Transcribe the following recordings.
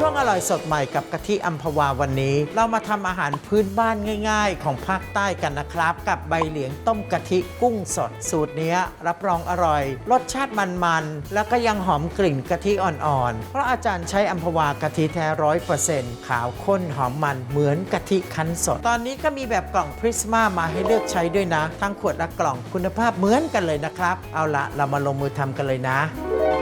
ช่วงอร่อยสดใหม่กับกะทิอัมพวาวันนี้ เรามาทำอาหารพื้นบ้านง่าย ๆ ของภาคใต้กันนะครับ กับใบเหลียงต้มกะทิกุ้งสดสูตรนี้รับรองอร่อย รสชาติมันๆ แล้วก็ยังหอมกลิ่นกะทิอ่อนๆ เพราะอาจารย์ใช้อัมพวากะทิแท้ร้อยเปอร์เซ็นต์ขาวข้นหอมมันเหมือนกะทิคั้นสด ตอนนี้ก็มีแบบกล่องพริสมามาให้เลือกใช้ด้วยนะ ทั้งขวดและกล่องคุณภาพเหมือนกันเลยนะครับ เอาละเรามาลงมือทำกันเลยนะ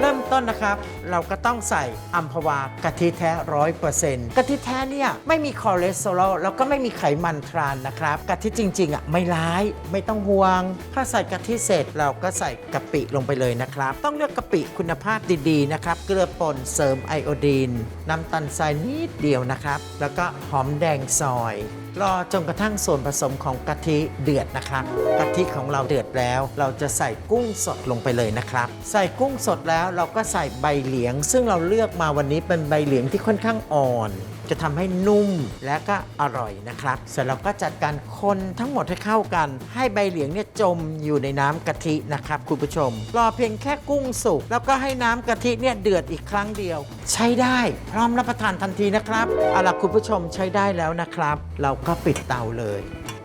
เริ่มต้นนะครับ เราก็ต้องใส่อัมพวากะทิแท้ร้อยเปอร์เซ็นต์กะทิแท้เนี่ยไม่มีคอเลสเตอรอลแล้วก็ไม่มีไขมันทรานนะครับกะทิจริงๆอะไม่ร้ายไม่ต้องห่วง ถ้าใส่กะทิเสร็จเราก็ใส่กะปิลงไปเลยนะครับ ต้องเลือกกะปิคุณภาพดีๆนะครับเกลือป่นเสริมไอโอดีนน้ำตาลทรายนิดเดียวนะครับ แล้วก็หอมแดงซอยรอจนกระทั่งส่วนผสมของกะทิเดือดนะครับกะทิของเราเดือดแล้ว เราจะใส่กุ้งสดลงไปเลยนะครับ ใส่กุ้งสดแล้วเราก็ใส่ใบเหลียง ซึ่งเราเลือกมาวันนี้เป็นใบเหลียงที่ค่อนข้างอ่อน จะทำให้นุ่มและก็อร่อยนะครับ เสร็จแล้วก็จัดการคนทั้งหมดให้เข้ากัน ให้ใบเหลียงเนี่ยจมอยู่ในน้ำกะทินะครับคุณผู้ชม รอเพียงแค่กุ้งสุกแล้วก็ให้น้ำกะทิเนี่ยเดือดอีกครั้งเดียว ใช้ได้พร้อมรับประทานทันทีนะครับเอาล่ะคุณผู้ชมใช้ได้แล้วนะครับ เราก็ปิดเตาเลย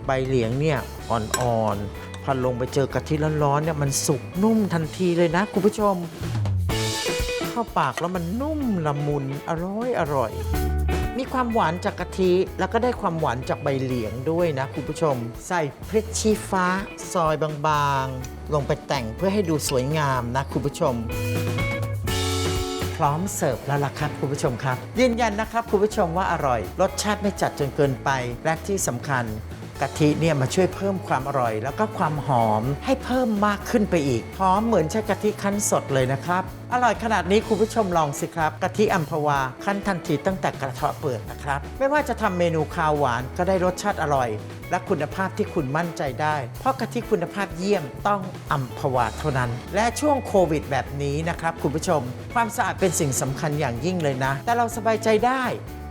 ใบเหลียงเนี่ยอ่อนๆพอลงไปเจอกะทิร้อนๆเนี่ยมันสุกนุ่มทันทีเลยนะคุณผู้ชม เข้าปากแล้วมันนุ่มละมุนอร่อยอร่อย มีความหวานจากกะทิแล้วก็ได้ความหวานจากใบเหลียงด้วยนะคุณผู้ชม ใส่พริกชี้ฟ้า ซอยบางๆ ลงไปแต่งเพื่อให้ดูสวยงามนะคุณผู้ชมพร้อมเสิร์ฟแล้วล่ะครับคุณผู้ชมครับ ยืนยันนะครับคุณผู้ชมว่าอร่อย รสชาติไม่จัดจนเกินไป และที่สำคัญ กะทิเนี่ยมาช่วยเพิ่มความอร่อย แล้วก็ความหอมให้เพิ่มมากขึ้นไปอีก หอมเหมือนใช้กะทิคั้นสดเลยนะครับ อร่อยขนาดนี้คุณผู้ชมลองสิครับกะทิอัมพวาคั้นทันทีตั้งแต่กระเทาะเปลือกนะครับ ไม่ว่าจะทำเมนูคาวหวานก็ได้รสชาติอร่อย และคุณภาพที่คุณมั่นใจได้ เพราะกะทิคุณภาพเยี่ยมต้องอัมพวาเท่านั้น และช่วงโควิด แบบนี้นะครับคุณผู้ชม ความสะอาดเป็นสิ่งสำคัญอย่างยิ่งเลยนะ แต่เราสบายใจได้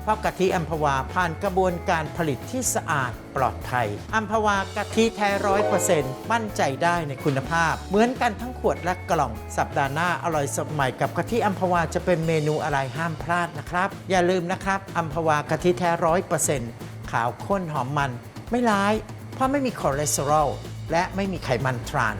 เพราะกะทิอัมพวาผ่านกระบวนการผลิตที่สะอาดปลอดภัยอัมพวากะทิแท้ร้อยเปอร์เซ็นต์มั่นใจได้ในคุณภาพ เหมือนกันทั้งขวดและกล่อง สัปดาห์หน้าอร่อยสดใหม่กับกะทิอัมพวาจะเป็นเมนูอะไรห้ามพลาดนะครับ อย่าลืมนะครับอัมพวากะทิแท้ร้อยเปอร์เซ็นต์ขาวข้นหอมมัน ไม่ร้าย เพราะไม่มีคอเลสเตอรอลและไม่มีไขมันทราน